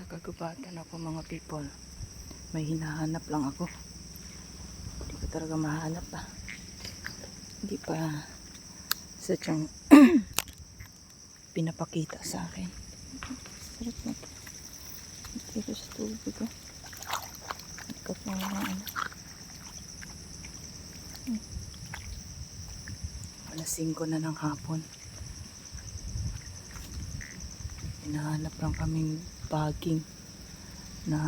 Nasa kagubatan ako mga people. May hinahanap lang ako. Hindi ko talaga mahanap pa. Hindi pa sadyang pinapakita sa akin. Sarap na to. Dito sa tubig ko. Ikat na mga ano. Alas 5 na ng hapon. Hinahanap lang kaming baging na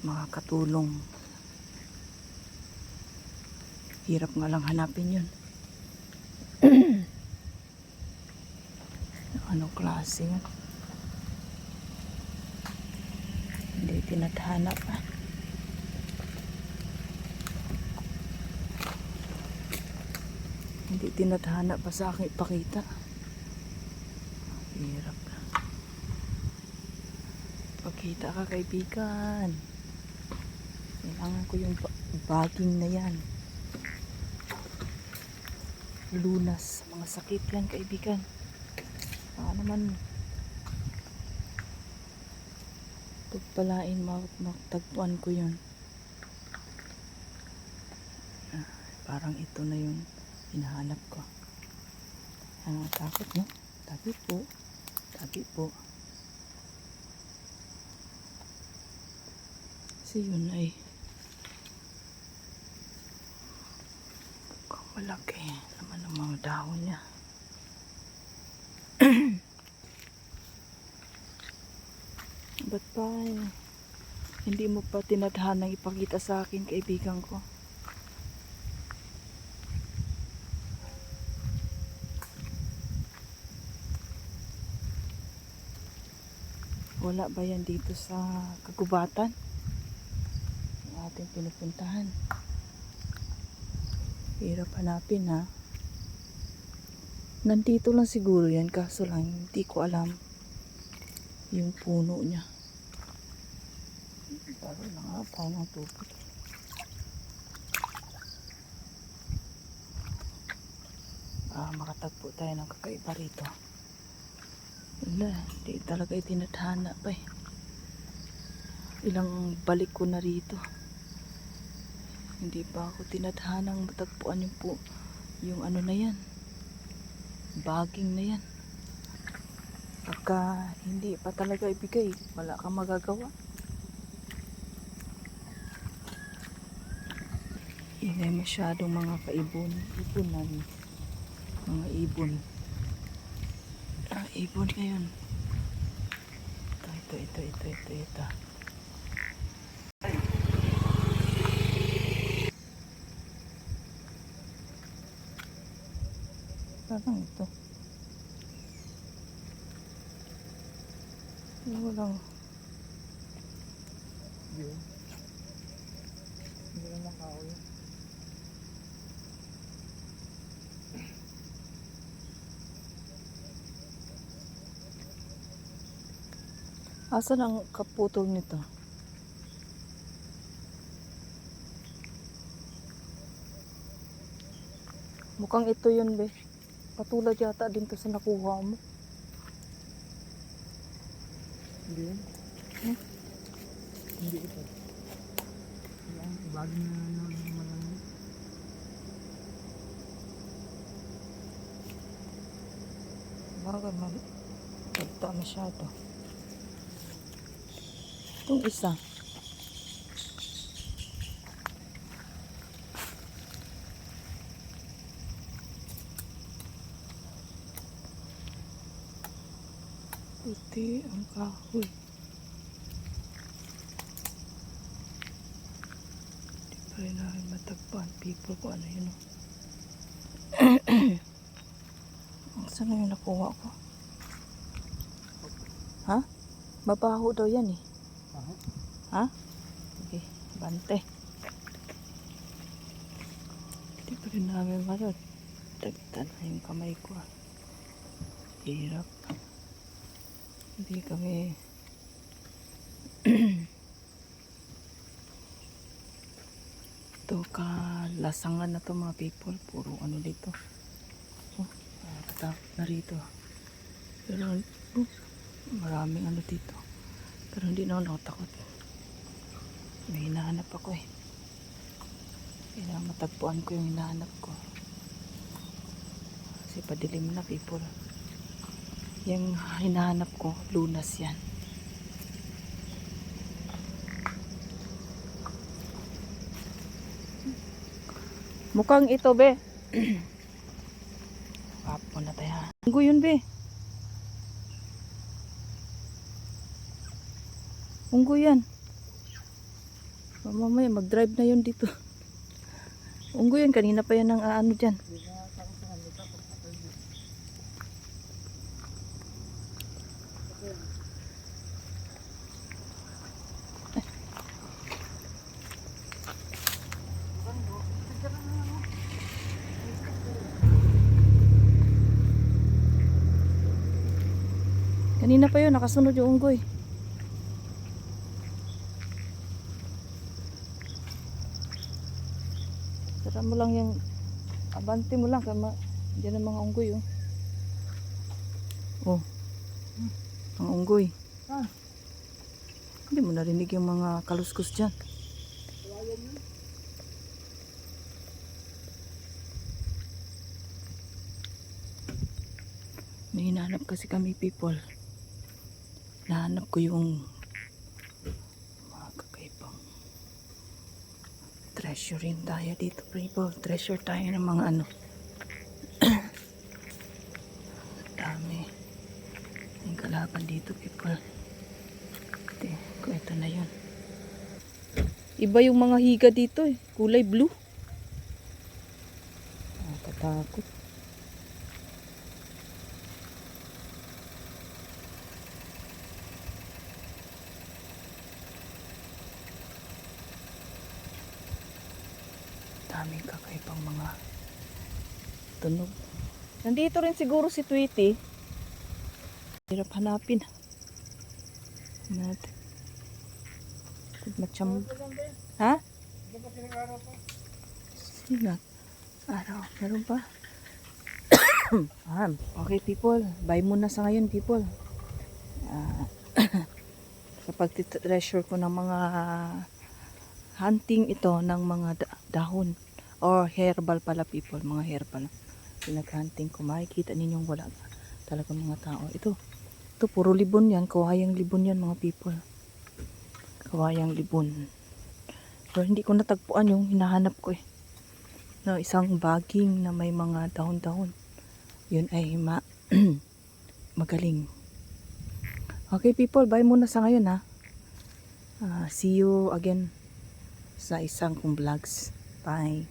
makakatulong. Hirap nga lang hanapin yun. Anong klase yan? Hindi tinathanap ah. Hindi tinathanap pa sa akin ipakita. Hirap na. Pagkita ka kaibigan. Kailangan ko yung ba- baging na yan. Lunas mga sakit yan kaibigan. Baka naman pagpalain ma- matagpuan ko yun. Ah, parang ito na yung hinahanap ko. Ah, takot no? Tabi po. Tabi po. Kasi yun ay mukhang malaki naman ang mga dahon niya. Ba't pa eh? Hindi mo pa tinadhanang ipakita sa akin, kaibigan ko. Wala ba yan dito sa kagubatan? Ating pinupuntahan. Hirap hanapin ha. Nandito lang siguro yan kaso lang hindi ko alam yung puno niya. Taro na nga tayo ng tubig. Ah, makatagpo tayo ng kakaiba rito. Wala, hindi talaga itinadhana pa eh. Ilang balik ko na rito. Hindi pa ako tinadhanang matagpuan yung po, yung ano na yan. Baging na yan. Pagka hindi pa talaga ibigay, wala kang magagawa. Ingay masyadong mga kaibon, ibunan, mga ibon. Ah, ibon ngayon. Ito, ito, ito, ito, ito, ito. Parang ito. Walang Yun. Hindi na nakao yun. Asan ang kaputol nito? Mukhang ito yun, be. Patulad yata din to sa nakuha mo. Hindi yun. Hmm? Hindi ito. Yan, bagay na naman lang yun. Baga, mag... Tagta masyado. Itong isa. Puti ang kahoy. Di pa rin namin matagpuan people ko ano yun. oh. Saan na yung nakuha ko? Ha? Mabaho daw yan eh. Aha. Ha? Sige, bante. Hindi pa rin namin marot. Tagtan na yung kamay ko. ah. Hirap. Hindi kami... Ito kalasangan na to mga people. Puro ano dito. Oh, nakatakot na. Pero, oh, Maraming ano dito. Pero hindi na ako takot. May hinahanap ako eh. Kailangan matagpuan ko yung hinahanap ko. Kasi padilim na people. Yung hinahanap ko, lunas yan. Mukhang ito, be. Papo na tayo. Unggoy yun, be. Unggoy yan. Mamaya, mag-drive na yun dito. Unggoy yan, kanina pa yan ang aano dyan. Kanina pa yun, nakasunod yung unggoy. Tara mo lang yung abante mo lang kama diyan ang mga unggoy oh. Oh. Ang unggoy. Ah. Hindi mo narinig yung mga kaluskos diyan. May hinahanap kasi kami people. Nahanap ko yung mga kakaibang treasure rin tayo dito people. Treasure tayo ng mga ano. Dami. Yung kalaban dito people. Ito, ito na yun. Iba yung mga higa dito eh. Kulay blue. Nakakatakot. Daming kakaibang mga tunog. Nandito rin siguro si Tweety. Hirap hanapin. Natin. Macham. Ha? Sino? Araw. Meron pa? ah, okay people. Bye muna sa ngayon people. Ah, sa pagtitreasure ko ng mga hunting ito ng mga dahon or herbal pala people, mga herbal. Pinag-hunting ko, makikita ninyong wala talaga mga tao. Ito, ito puro libon yan, kawayang libon yan mga people. Kawayang libon. Pero hindi ko natagpuan yung hinahanap ko eh. No, isang baging na may mga dahon-dahon. Yun ay ma magaling. Okay people, bye muna sa ngayon ha. Ah, see you again sa isang kong vlogs. Bye.